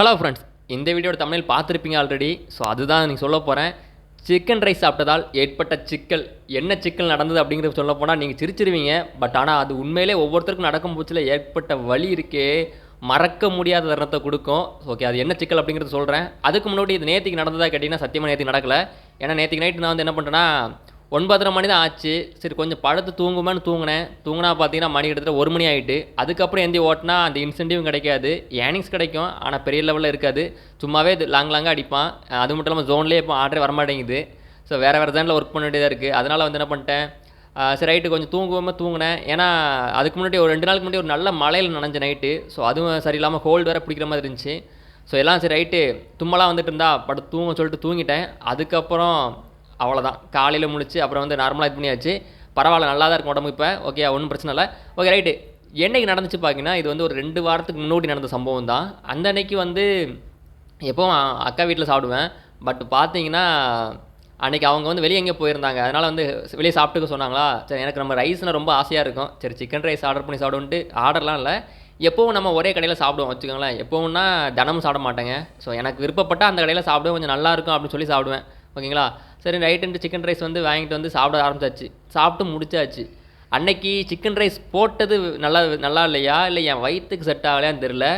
Hello friends இந்த வீடியோட தமிழில் பார்த்துருப்பீங்க ஆல்ரெடி ஸோ அதுதான் நீங்கள் சொல்ல போகிறேன் சிக்கன் ரைஸ் சாப்பிட்டதால் ஏற்பட்ட சிக்கல் என்ன சிக்கல் நடந்தது அப்படிங்கிறத சொல்ல போனால் நீங்கள் சிரிச்சிருவீங்க. பட் ஆனால் அது உண்மையிலே ஒவ்வொருத்தருக்கும் நடக்கும் போச்சில் ஏற்பட்ட வழி இருக்கே மறக்க முடியாத தருணத்தை கொடுக்கும். ஓகே அது என்ன சிக்கல் அப்படிங்கிறத சொல்கிறேன் அதுக்கு முன்னாடி இது நேற்றுக்கு நடந்ததா கேட்டிங்கன்னா சத்தியமாக நேற்றுக்கு நடக்கலை. ஏன்னா நேற்றுக்கு நைட்டு நான் வந்து என்ன பண்ணுறேன்னா ஒன்பதரை மணி தான் ஆச்சு. சரி கொஞ்சம் படுத்து தூங்குமான்னு தூங்கினேன். தூங்கினா பார்த்தீங்கன்னா மணி கிட்டத்தட்ட ஒரு மணி ஆகிட்டு அதுக்கப்புறம் எந்தி ஓட்டினா அந்த இன்சென்டிவ் கிடைக்காது. ஏர்னிங்ஸ் கிடைக்கும். ஆனால் பெரிய லெவலில் இருக்காது. சும்மாவே இது லாங் லாங்காக அடிப்பான். அது மட்டும் இல்லாமல் ஜோன்லேயே இப்போ ஆர்டரே வரமாட்டேங்குது. ஸோ வேறு வேறு ஜோனில் ஒர்க் பண்ண வேண்டியதாக இருக்குது அதனால் வந்து என்ன பண்ணிட்டேன்? சரி ரைட்டு கொஞ்சம் தூங்குவோமா தூங்கினேன். ஏன்னா அதுக்கு முன்னாடி ஒரு ரெண்டு நாளுக்கு முன்னாடி ஒரு நல்ல மழையில் நனைஞ்ச நைட்டு ஸோ அதுவும் சரியில்லாமல் ஹோல்டு வேறு பிடிக்கிற மாதிரி இருந்துச்சு. ஸோ எல்லாம் சரி ரைட்டு தும்மலாக வந்துட்டு இருந்தா படுத்து தூங்க சொல்லிட்டு தூங்கிட்டேன். அதுக்கப்புறம் அவ்வளோதான் காலையில் முழிச்சு அப்புறம் வந்து நார்மலாக இது பண்ணியாச்சு. பரவாயில்ல நல்லா தான் இருக்கும் உடம்பு இப்போ. ஓகே ஒன்றும் பிரச்சனை இல்லை. ஓகே ரைட்டு என்னைக்கு நடந்துச்சு பார்த்தீங்கன்னா இது வந்து ஒரு ரெண்டு வாரத்துக்கு முன்னாடி நடந்த சம்பவம் தான். அந்த அன்னைக்கு வந்து எப்போவும் அக்கா வீட்டில் சாப்பிடுவேன். பட் பார்த்தீங்கன்னா அன்றைக்கி அவங்க வந்து வெளியே எங்கேயோ போயிருந்தாங்க. அதனால் வந்து வெளியே சாப்பிட்டுக்க சொன்னாங்களா? சரி எனக்கு நம்ம ரைஸ்னால் ரொம்ப ஆசையாக இருக்கும். சரி சிக்கன் ரைஸ் ஆர்டர் பண்ணி சாப்பிடுன்ட்டு ஆர்டர்லாம் இல்லை. எப்போவும் நம்ம ஒரே கடையில் சாப்பிடுவோம் வச்சுக்கோங்களேன். எப்போவும்னா தினமும் சாப்பிட மாட்டேங்க. ஸோ எனக்கு விருப்பப்பட்டால் அந்த கடையில் சாப்பிடுவேன். கொஞ்சம் நல்லாயிருக்கும் அப்படின்னு சொல்லி சாப்பிடுவேன். ஓகேங்களா சரி நைட்டு சிக்கன் ரைஸ் வந்து வாங்கிட்டு வந்து சாப்பிட ஆரம்பிச்சாச்சு. சாப்பிட்டு முடிச்சாச்சு. அன்னைக்கு சிக்கன் ரைஸ் போட்டது நல்லா நல்லா இல்லையா? இல்லை என் வயிற்றுக்கு செட் ஆகலையான்னு தெரில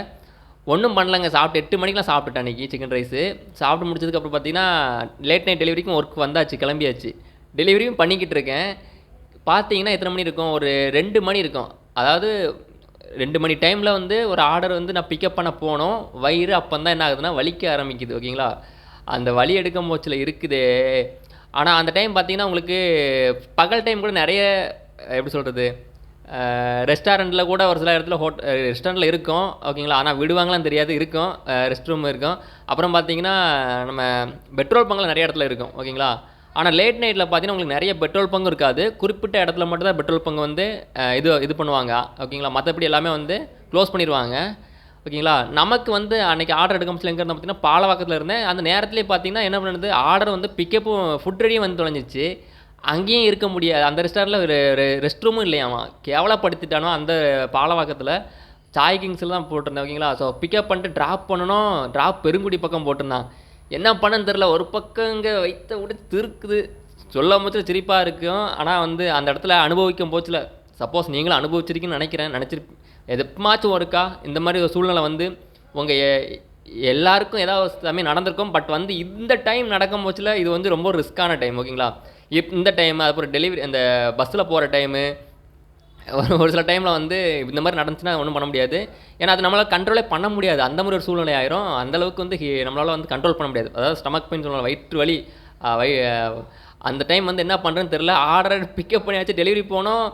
ஒன்றும் பண்ணலங்க சாப்பிட்டு எட்டு மணிக்கெலாம் சாப்பிட்டுட்டேன் அன்றைக்கி சிக்கன் ரைஸு சாப்பிட்டு முடிச்சதுக்கப்புறம் பார்த்தீங்கன்னா லேட் நைட் டெலிவரிக்கும் ஒர்க் வந்தாச்சு கிளம்பியாச்சு. டெலிவரியும் பண்ணிக்கிட்டு இருக்கேன். பார்த்தீங்கன்னா எத்தனை மணி இருக்கும்? ஒரு ரெண்டு மணி இருக்கும். அதாவது ரெண்டு மணி டைமில் வந்து ஒரு ஆர்டர் வந்து நான் பிக்கப் பண்ண போனோம். வயிறு அப்போ தான் என்ன ஆகுதுன்னா வலிக்க ஆரம்பிக்குது ஓகேங்களா அந்த வழி எடுக்கும் மோச்சில் இருக்குதே. ஆனால் அந்த டைம் பார்த்தீங்கன்னா உங்களுக்கு பகல் டைம் கூட நிறைய எப்படி சொல்கிறது ரெஸ்டாரண்ட்டில் கூட ஒரு சில இடத்துல ஹோட் ரெஸ்டாரண்ட்டில் இருக்கும். ஓகேங்களா ஆனால் விடுவாங்களான்னு தெரியாது இருக்கும். ரெஸ்ட் ரூம் இருக்கும். அப்புறம் பார்த்தீங்கன்னா நம்ம பெட்ரோல் பங்கில் நிறைய இடத்துல இருக்கும். ஓகேங்களா ஆனால் லேட் நைட்டில் பார்த்தீங்கன்னா உங்களுக்கு நிறைய பெட்ரோல் பங்கு இருக்காது. குறிப்பிட்ட இடத்துல மட்டும் தான் பெட்ரோல் பங்கு வந்து இது இது பண்ணுவாங்க. ஓகேங்களா மற்றபடி எல்லாமே வந்து க்ளோஸ் பண்ணிடுவாங்க ஓகேங்களா? நமக்கு வந்து அன்றைக்கி ஆர்டர் எடுக்க முடியல எங்கே பார்த்தீங்கன்னா பாலவாக்கத்தில் இருந்தேன். அந்த நேரத்துலேயே பார்த்தீங்கன்னா என்ன பண்ணுது? ஆர்டர் வந்து பிக்கப்பும் ஃபுட் ரெடியும் வந்து தொலைஞ்சிச்சு. அங்கேயும் இருக்க முடியாது. அந்த ரெஸ்டாரண்ட்டில் ஒரு ரெஸ்ட் ரூமும் இல்லையாமா கேவலப்படுத்திட்டானோ அந்த பாலவாக்கத்தில். சாய் கிங்ஸில் தான் போட்டிருந்தேன் ஓகேங்களா? ஸோ பிக்கப் பண்ணிட்டு ட்ராப் பண்ணணும். ட்ராப் பெருங்குடி பக்கம் போட்டிருந்தான். என்ன பண்ணன்னு தெரில ஒரு பக்கம் இங்கே வைத்த விட திருக்குது. சொல்ல முச்சு சிரிப்பாக இருக்கும். ஆனால் வந்து அந்த இடத்துல அனுபவிக்கும் போச்சில் சப்போஸ் நீங்களும் அனுபவிச்சிருக்கீங்கன்னு நினைக்கிறேன் நினச்சிரு எப்பமாச்சும் ஒருக்கா இந்த மாதிரி ஒரு சூழ்நிலை வந்து உங்கள் எல்லாருக்கும் ஏதாவது சமயம் நடந்திருக்கும் பட் வந்து இந்த டைம் நடக்கும் போச்சில் இது வந்து ரொம்ப ரிஸ்க்கான டைம் ஓகேங்களா? இப் இந்த டைம் அதுக்கப்புறம் டெலிவரி அந்த பஸ்ஸில் போகிற டைமு ஒரு ஒரு சில டைமில் வந்து இந்த மாதிரி நடந்துச்சுன்னா ஒன்றும் பண்ண முடியாது. ஏன்னா அது நம்மளால் கண்ட்ரோலே பண்ண முடியாது. அந்த மாதிரி ஒரு சூழ்நிலை ஆயிரும். அந்தளவுக்கு வந்து நம்மளால் வந்து கண்ட்ரோல் பண்ண முடியாது. அதாவது ஸ்டமக் பெயின் சொல்லலாம் வயிற்று வலி வை அந்த டைம் வந்து என்ன பண்ணுறேன்னு தெரில ஆர்டர் பிக்கப் பண்ணியாச்சு டெலிவரி போனோம்.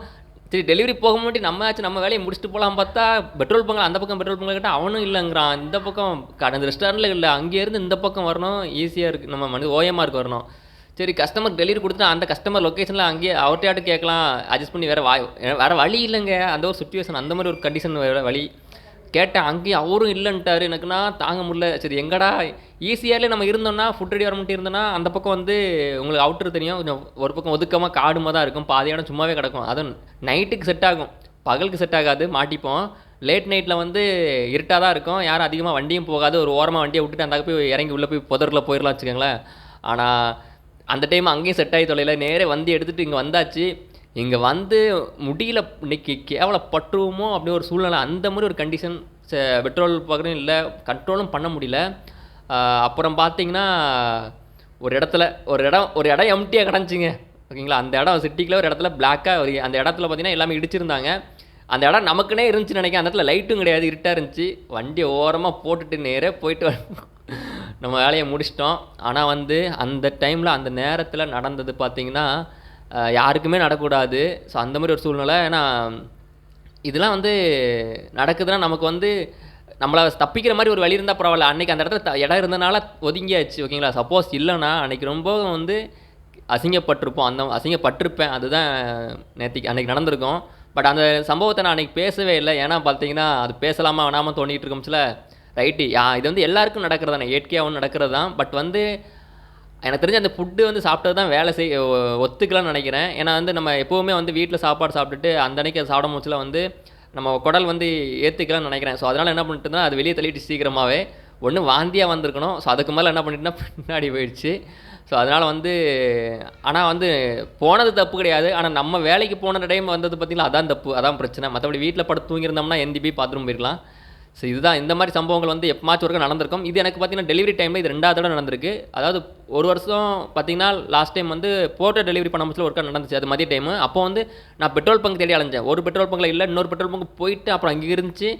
சரி டெலிவரி போக முன்னாடி நம்ம ஆச்சு நம்ம வேலையை முடிச்சுட்டு போகலாம் பார்த்தா பெட்ரோல் பங்கு அந்த பக்கம் பெட்ரோல் பங்க் கேட்டால் அவனும் இல்லைங்கிறான். இந்த பக்கம் கடந்த ரெஸ்டாரண்ட்டில் இல்லை அங்கேருந்து இந்த பக்கம் வரணும் ஈஸியாக இருக்குது நம்ம மனு ஓஎம்ஆருக்கு வரணும். சரி கஸ்டமர் டெலிவரி கொடுத்துட்டு அந்த கஸ்டமர் லொக்கேஷனில் அங்கேயே அவர்கிட்ட கேட்கலாம் அட்ஜஸ்ட் பண்ணி வேறு வாய் வேறு வழி இல்லைங்க. அந்த ஒரு சுச்சுவேஷன் அந்த மாதிரி ஒரு கண்டிஷன் வேறு வழி. கேட்டேன் அங்கேயும் அவரும் இல்லைன்ட்டார். எனக்குன்னா தாங்க முடியல. சரி எங்கடா? ஈஸியாகலே நம்ம இருந்தோம்னா ஃபுட் ரெடி வர மட்டும் இருந்தோம்னா அந்த பக்கம் வந்து உங்களுக்கு அவுட்ரு தெரியும். கொஞ்சம் ஒரு பக்கம் ஒதுக்கமாக காடுமாக தான் இருக்கும். பாதி இடம் சும்மாவே கிடக்கும். அதுவும் நைட்டுக்கு செட் ஆகும். பகலுக்கு செட் ஆகாது மாட்டிப்போம். லேட் நைட்டில் வந்து இருட்டாக தான் இருக்கும். யாரும் அதிகமாக வண்டியும் போகாது. ஒரு ஓரமாக வண்டியை விட்டுட்டு அந்த போய் இறங்கி உள்ளே போய் புதரில் போயிடலாம் வச்சுக்கோங்களேன். ஆனால் அந்த டைம் அங்கேயும் செட் ஆகி தொலைல நேரே வண்டி எடுத்துகிட்டு இங்கே வந்தாச்சு. இங்கே வந்து முடியல இன்னைக்கு கேவலப்பட்டுருவோமோ அப்படி ஒரு சூழ்நிலை அந்த மாதிரி ஒரு கண்டிஷன் பெட்ரோல் பார்க்குறதும் இல்லை கண்ட்ரோலும் பண்ண முடியல. அப்புறம் பார்த்தீங்கன்னா ஒரு இடத்துல ஒரு இடம் ஒரு இடம் எம்டியாக கிடந்துச்சிங்க. ஓகேங்களா? அந்த இடம் சிட்டிக்குள்ளே ஒரு இடத்துல பிளாக்காக ஒரு அந்த இடத்துல பார்த்தீங்கன்னா எல்லாமே இடிச்சிருந்தாங்க. அந்த இடம் நமக்குனே இருந்துச்சு நினைக்கிறேன். அந்த இடத்துல லைட்டும் கிடையாது இருட்டாக இருந்துச்சு. வண்டியை ஓரமாக போட்டுட்டு நேரே போயிட்டு நம்ம வேலையை முடிச்சிட்டோம். ஆனால் வந்து அந்த டைமில் அந்த நேரத்தில் நடந்தது பார்த்திங்கன்னா யாருக்குமே நடக்கூடாது ஸோ அந்த மாதிரி ஒரு சூழ்நிலை. ஏன்னா இதெல்லாம் வந்து நடக்குதுன்னா நமக்கு வந்து நம்மளை தப்பிக்கிற மாதிரி ஒரு வழி இருந்தால் பரவாயில்ல. அன்றைக்கி அந்த இடத்துல இடம் இருந்தனால ஒதுங்கியாச்சு ஓகேங்களா? சப்போஸ் இல்லைன்னா அன்னைக்கு ரொம்ப வந்து அசிங்கப்பட்டிருப்போம். அந்த அசிங்கப்பட்டிருப்பேன். அதுதான் நேற்றுக்கு அன்றைக்கி நடந்திருக்கும். பட் அந்த சம்பவத்தை நான் அன்றைக்கி பேசவே இல்லை. ஏன்னா பார்த்தீங்கன்னா அது பேசலாமா வேணாமல் தோண்டிகிட்டு இருக்கோம்ல. ரைட்டு யா இது வந்து எல்லாருக்கும் நடக்கிறது தானே. இயற்கையாகவும் நடக்கிறது தான். பட் வந்து எனக்கு தெரிஞ்ச அந்த ஃபுட்டு வந்து சாப்பிட்டது தான் வேலை செய் ஒத்துக்கலாம்னு நினைக்கிறேன். ஏன்னா வந்து நம்ம எப்போவுமே வந்து வீட்டில் சாப்பாடு சாப்பிட்டுட்டு அந்த அன்னைக்கு அதை சாப்பிடும் போச்சுல வந்து நம்ம குடல் வந்து ஏற்றுக்கலாம்னு நினைக்கிறேன். ஸோ அதனால் என்ன பண்ணிட்டுனா அது வெளியே தள்ளிட்டு சீக்கிரமாகவே ஒன்று வாந்தியாக வந்திருக்கணும். ஸோ அதுக்கு மேலே என்ன பண்ணிட்டுனா பின்னாடி போயிடுச்சு. ஸோ அதனால் வந்து ஆனால் வந்து போனது தப்பு கிடையாது. ஆனால் நம்ம வேலைக்கு போன டைம் வந்தது பார்த்திங்கன்னா அதான் தப்பு அதான் பிரச்சனை. மற்றபடி வீட்டில் படுத்து தூங்கியிருந்தோம்னா எந்திபி போய் பாத்ரூம் போயிருக்கலாம் ஸோ இதுதான் இந்த மாதிரி சம்பவங்கள் வந்து எப்பமாச்சும் ஒருக்க நடந்திருக்கும். இது எனக்கு பார்த்தீங்கன்னா டெலிவரி டைமில் இது ரெண்டாவது தடவை நடந்திருக்கு. அதாவது ஒரு வருஷம் பார்த்தீங்கன்னா லாஸ்ட் டைம் வந்து போட்டோ டெலிவரி பண்ண முடியல ஒருக்கா நடந்துச்சு. அது மதிய டைமு அப்போ வந்து நான் பெட்ரோல் பங்க் தேடி அலைஞ்சேன். ஒரு பெட்ரோல் பங்கில் இல்லை இன்னொரு பெட்ரோல் பங்க் போயிட்டு அப்புறம் அங்கே இருந்துச்சு.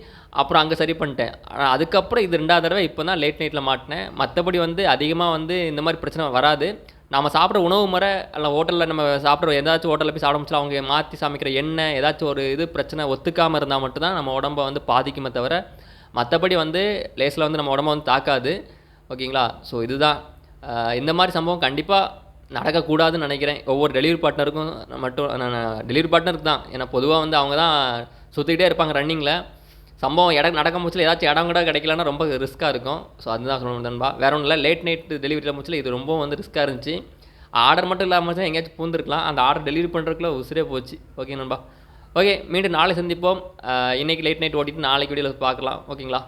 அப்புறம் அங்கே சரி பண்ணிட்டேன். ஆனால் அதுக்கப்புறம் இது ரெண்டாவது தடவை இப்போ தான் லேட் நைட்டில் மாட்டினேன். மற்றபடி வந்து அதிகமாக வந்து இந்த மாதிரி பிரச்சனை வராது. நம்ம சாப்பிட்ற உணவு முறை இல்லை ஹோட்டலில் நம்ம சாப்பிட்ற ஏதாச்சும் ஹோட்டலில் போய் சாப்பிட முடிச்சா அவங்க மாற்றி சமைக்கிற எண்ணெய் ஏதாச்சும் ஒரு இது பிரச்சனை ஒத்துக்காமல் இருந்தால் மட்டும்தான் நம்ம உடம்பை வந்து பாதிக்குமே தவிர மற்றபடி வந்து லேஸில் வந்து நம்ம உடம்ப வந்து தாக்காது. ஓகேங்களா? ஸோ இதுதான். இந்த மாதிரி சம்பவம் கண்டிப்பாக நடக்கக்கூடாதுன்னு நினைக்கிறேன். ஒவ்வொரு டெலிவரி பார்ட்னருக்கும் மட்டும் நான் டெலிவரி பார்ட்னருக்கு தான். ஏன்னா பொதுவாக வந்து அவங்க தான் சுற்றிக்கிட்டே இருப்பாங்க ரன்னிங்கில் சம்பவம் இடம் நடக்க முடிச்சில் ஏதாச்சும் இடம் கூட கிடைக்கலன்னா ரொம்ப ரிஸ்க்காக இருக்கும். ஸோ அதுதான் சொல்லணும் நண்பா. வேற ஒன்றும் இல்லை லேட் நைட் டெலிவரியில் முடிச்சில் இது ரொம்ப வந்து ரிஸ்க்காக இருந்துச்சு. ஆர்டர் மட்டும் இல்லாமல் தான் எங்கேயாச்சும் பூந்துருக்கலாம். அந்த ஆர்டர் டெலிவரி பண்ணுறதுக்குள்ள உசிரே போச்சு. ஓகே நண்பா. ஓகே மீண்டும் நாளை சந்திப்போம். இன்றைக்கி இன்னைக்கு லேட் நைட் ஓட்டிட்டு நாளைக்கு வீடியோவில் பார்க்கலாம். ஓகேங்களா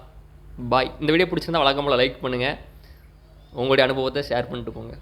பாய் இந்த வீடியோ பிடிச்சிருந்தா வழக்கம் போல் லைக் பண்ணுங்கள் உங்களுடைய அனுபவத்தை ஷேர் பண்ணிட்டு போங்க.